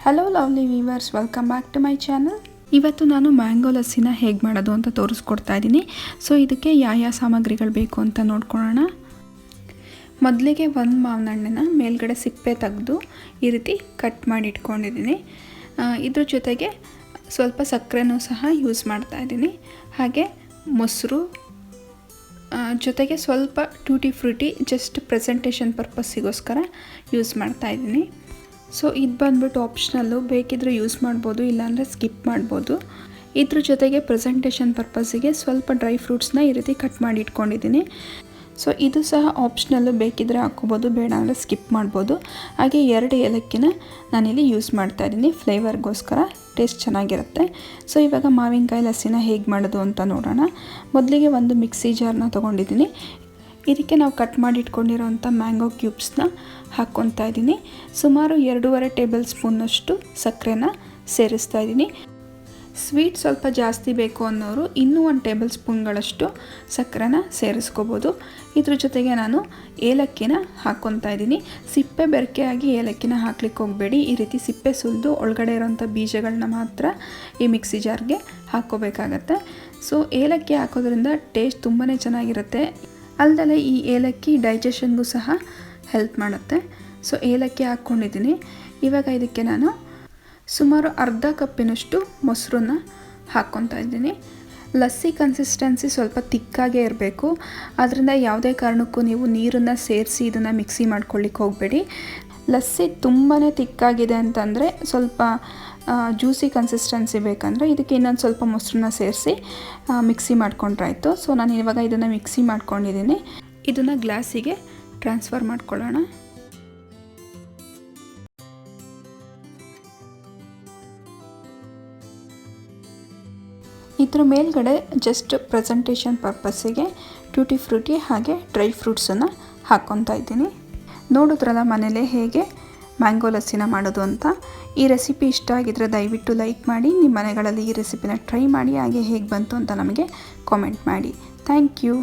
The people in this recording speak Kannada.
Hello lovely viewers welcome back to my channel ಇವತ್ತು ನಾನು ಮ್ಯಾಂಗೋ ಲಸ್ಸಿನ ಹೇಗೆ ಮಾಡೋದು ಅಂತ ತೋರಿಸ್ಕೊಡ್ತಾ ಇದ್ದೀನಿ ಸೊ ಇದಕ್ಕೆ ಯಾವ ಯಾವ ಸಾಮಗ್ರಿಗಳು ಬೇಕು ಅಂತ ನೋಡ್ಕೊಳ್ಳೋಣ. ಮೊದಲಿಗೆ ಒಂದು ಮಾವಿನ ಹಣ್ಣನ್ನ ಮೇಲ್ಗಡೆ ಸಿಪ್ಪೆ ತೆಗೆದು ಈ ರೀತಿ ಕಟ್ ಮಾಡಿ ಇಟ್ಕೊಂಡಿದ್ದೀನಿ. ಇದ್ರ ಜೊತೆಗೆ ಸ್ವಲ್ಪ ಸಕ್ಕರೆನೂ ಸಹ ಯೂಸ್ ಮಾಡ್ತಾ ಇದ್ದೀನಿ ಹಾಗೆ ಮೊಸರು ಜೊತೆಗೆ ಸ್ವಲ್ಪ ಟೂಟಿ ಫ್ರೂಟಿ ಜಸ್ಟ್ ಪ್ರೆಸೆಂಟೇಷನ್ ಪರ್ಪಸ್ಸಿಗೋಸ್ಕರ ಯೂಸ್ ಮಾಡ್ತಾ ಇದ್ದೀನಿ ಸೊ ಇದು ಬಂದ್ಬಿಟ್ಟು ಆಪ್ಷನಲ್ಲು ಬೇಕಿದ್ರೆ ಯೂಸ್ ಮಾಡ್ಬೋದು, ಇಲ್ಲಾಂದರೆ ಸ್ಕಿಪ್ ಮಾಡ್ಬೋದು. ಇದ್ರ ಜೊತೆಗೆ ಪ್ರೆಸೆಂಟೇಷನ್ ಪರ್ಪಸ್ಸಿಗೆ ಸ್ವಲ್ಪ ಡ್ರೈ ಫ್ರೂಟ್ಸ್ನ ಈ ರೀತಿ ಕಟ್ ಮಾಡಿ ಇಟ್ಕೊಂಡಿದ್ದೀನಿ. ಸೊ ಇದು ಸಹ ಆಪ್ಷನಲ್ಲು ಬೇಕಿದ್ರೆ ಹಾಕ್ಕೋಬೋದು, ಬೇಡ ಅಂದರೆ ಸ್ಕಿಪ್ ಮಾಡ್ಬೋದು. ಹಾಗೆ ಎರಡು ಏಲಕ್ಕಿನ ನಾನಿಲ್ಲಿ ಯೂಸ್ ಮಾಡ್ತಾ ಇದ್ದೀನಿ. ಫ್ಲೇವರ್ಗೋಸ್ಕರ ಟೇಸ್ಟ್ ಚೆನ್ನಾಗಿರುತ್ತೆ. ಸೊ ಇವಾಗ ಮಾವಿನಕಾಯಿ ಲಸ್ಸಿನ ಹೇಗೆ ಮಾಡೋದು ಅಂತ ನೋಡೋಣ. ಮೊದಲಿಗೆ ಒಂದು ಮಿಕ್ಸಿ ಜಾರ್ನ ತೊಗೊಂಡಿದ್ದೀನಿ. ಇದಕ್ಕೆ ನಾವು ಕಟ್ ಮಾಡಿ ಇಟ್ಕೊಂಡಿರೋಂಥ ಮ್ಯಾಂಗೋ ಕ್ಯೂಬ್ಸ್ನ ಹಾಕ್ಕೊತಾ ಇದ್ದೀನಿ. ಸುಮಾರು ಎರಡೂವರೆ ಟೇಬಲ್ ಸ್ಪೂನಷ್ಟು ಸಕ್ಕರೆನ ಸೇರಿಸ್ತಾ ಇದ್ದೀನಿ. ಸ್ವೀಟ್ ಸ್ವಲ್ಪ ಜಾಸ್ತಿ ಬೇಕು ಅನ್ನೋರು ಇನ್ನೂ ಒಂದು ಟೇಬಲ್ ಸ್ಪೂನ್ಗಳಷ್ಟು ಸಕ್ಕರೆನ ಸೇರಿಸ್ಕೋಬೋದು. ಇದ್ರ ಜೊತೆಗೆ ನಾನು ಏಲಕ್ಕಿನ ಹಾಕ್ಕೊತಾ ಇದ್ದೀನಿ. ಸಿಪ್ಪೆ ಬೆರಕೆಯಾಗಿ ಏಲಕ್ಕಿನ ಹಾಕ್ಲಿಕ್ಕೆ ಹೋಗಬೇಡಿ. ಈ ರೀತಿ ಸಿಪ್ಪೆ ಸುಲಿದು ಒಳಗಡೆ ಇರೋಂಥ ಬೀಜಗಳನ್ನ ಮಾತ್ರ ಈ ಮಿಕ್ಸಿ ಜಾರ್ಗೆ ಹಾಕ್ಕೋಬೇಕಾಗತ್ತೆ. ಸೊ ಏಲಕ್ಕಿ ಹಾಕೋದ್ರಿಂದ ಟೇಸ್ಟ್ ತುಂಬಾ ಚೆನ್ನಾಗಿರುತ್ತೆ. ಅಲ್ಲದೆ ಈ ಏಲಕ್ಕಿ ಡೈಜೆಷನ್ಗೂ ಸಹ ಹೆಲ್ಪ್ ಮಾಡುತ್ತೆ. ಸೊ ಏಲಕ್ಕಿ ಹಾಕ್ಕೊಂಡಿದ್ದೀನಿ. ಇವಾಗ ಇದಕ್ಕೆ ನಾನು ಸುಮಾರು ಅರ್ಧ ಕಪ್ಪಿನಷ್ಟು ಮೊಸರನ್ನ ಹಾಕ್ಕೊತಾ ಇದ್ದೀನಿ. ಲಸ್ಸಿ ಕನ್ಸಿಸ್ಟೆನ್ಸಿ ಸ್ವಲ್ಪ ತಿಕ್ಕಾಗೇ ಇರಬೇಕು. ಅದರಿಂದ ಯಾವುದೇ ಕಾರಣಕ್ಕೂ ನೀವು ನೀರನ್ನು ಸೇರಿಸಿ ಇದನ್ನು ಮಿಕ್ಸಿ ಮಾಡ್ಕೊಳ್ಳಿಕ್ಕೆ ಹೋಗಬೇಡಿ. ಲಸ್ಸಿ ತುಂಬಾ ತಿಕ್ಕಾಗಿದೆ ಅಂತಂದರೆ ಸ್ವಲ್ಪ ಜ್ಯೂಸಿ ಕನ್ಸಿಸ್ಟೆನ್ಸಿ ಬೇಕಂದರೆ ಇದಕ್ಕೆ ಇನ್ನೊಂದು ಸ್ವಲ್ಪ ಮೊಸರನ್ನ ಸೇರಿಸಿ ಮಿಕ್ಸಿ ಮಾಡ್ಕೊಂಡ್ರಾಯ್ತು. ಸೊ ನಾನು ಇವಾಗ ಇದನ್ನು ಮಿಕ್ಸಿ ಮಾಡ್ಕೊಂಡಿದ್ದೀನಿ ಇದನ್ನು ಗ್ಲಾಸಿಗೆ ಟ್ರಾನ್ಸ್ಫರ್ ಮಾಡ್ಕೊಳ್ಳೋಣ. ಇದ್ರ ಮೇಲ್ಗಡೆ ಜಸ್ಟ್ ಪ್ರೆಸೆಂಟೇಷನ್ ಪರ್ಪಸ್ಸಿಗೆ ಟ್ಯೂಟಿ ಫ್ರೂಟಿ ಹಾಗೆ ಡ್ರೈ ಫ್ರೂಟ್ಸನ್ನು ಹಾಕ್ಕೊತಾ ಇದ್ದೀನಿ. ನೋಡಿದ್ರಲ್ಲ ಮನೇಲೆ ಹೇಗೆ? ಮ್ಯಾಂಗೋ ಲಸ್ಸಿನ ಮಾಡೋದು ಅಂತ. ಈ ರೆಸಿಪಿ ಇಷ್ಟ ಆಗಿದ್ರೆ ದಯವಿಟ್ಟು ಲೈಕ್ ಮಾಡಿ, ನಿಮ್ಮ ಮನೆಗಳಲ್ಲಿ ಈ ರೆಸಿಪಿನ ಟ್ರೈ ಮಾಡಿ, ಹಾಗೆ ಹೇಗೆ ಬಂತು ಅಂತ ನಮಗೆ ಕಾಮೆಂಟ್ ಮಾಡಿ. Thank you.